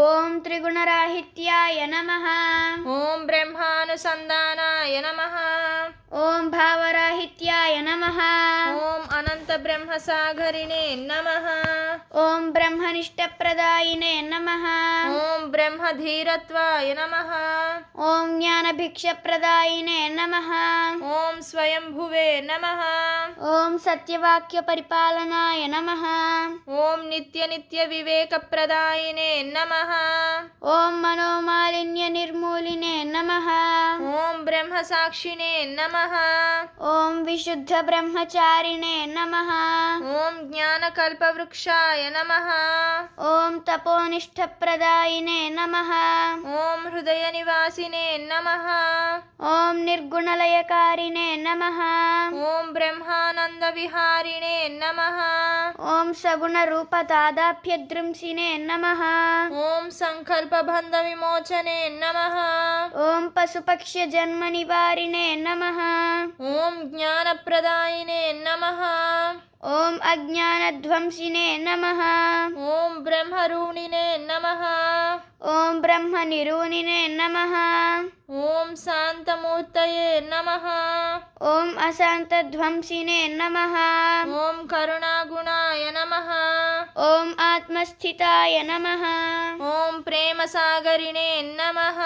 ॐ त्रिगुणराहित्याय नमः। ॐ ब्रह्मानुसन्धानाय नमः। ॐ भावराहित्याय नमः। ॐ अनन्तब्रह्मसागरिणे नमः। ॐ ब्रह्मनिष्ठप्रदायिने नमः। ॐ ब्रह्मधीरत्वाय नमः। ॐ ज्ञानभिक्षप्रदायिने नमः। ॐ स्वयंभुवे नमः। ఓం సత్యవాక్య పరిపాలనాయ నమ. ఓం నిత్య నిత్య వివేక ప్రదాయినే నమ. ఓం మనోమాలిన్య నిర్మూలినే నమ. ఓం బ్రహ్మ సాక్షినే నమ. ఓం విశుద్ధ బ్రహ్మచారిణే నమ. ఓం జ్ఞాన కల్పవృక్షాయ నమ. ఓం तपोनिष्ठप्रदायिने नमः ॐ हृदयनिवासिने नमः ॐ निर्गुणलयकारिणे नमः ॐ ब्रह्मानन्दविहारिणे नमः ॐ सगुणरूपतादाभ्यदृंसिने नमः ॐ सङ्कल्पबन्धविमोचने नमः ॐ पशुपक्ष्यजन्मनिवारिणे नमः ॐ ज्ञानप्रदायिने नमः। ॐ अज्ञानध्वंसिने नमः। ॐ ब्रह्मरूणिने नमः। ॐ ब्रह्मनिरूनिने नमः। ॐ शान्तमूर्तये नमः। ॐ अशान्तध्वंसिने नमः। ॐ करुणागुणाय नमः। ॐ आत्मस्थिताय नमः। ॐ प्रेमसागरिणे नमः।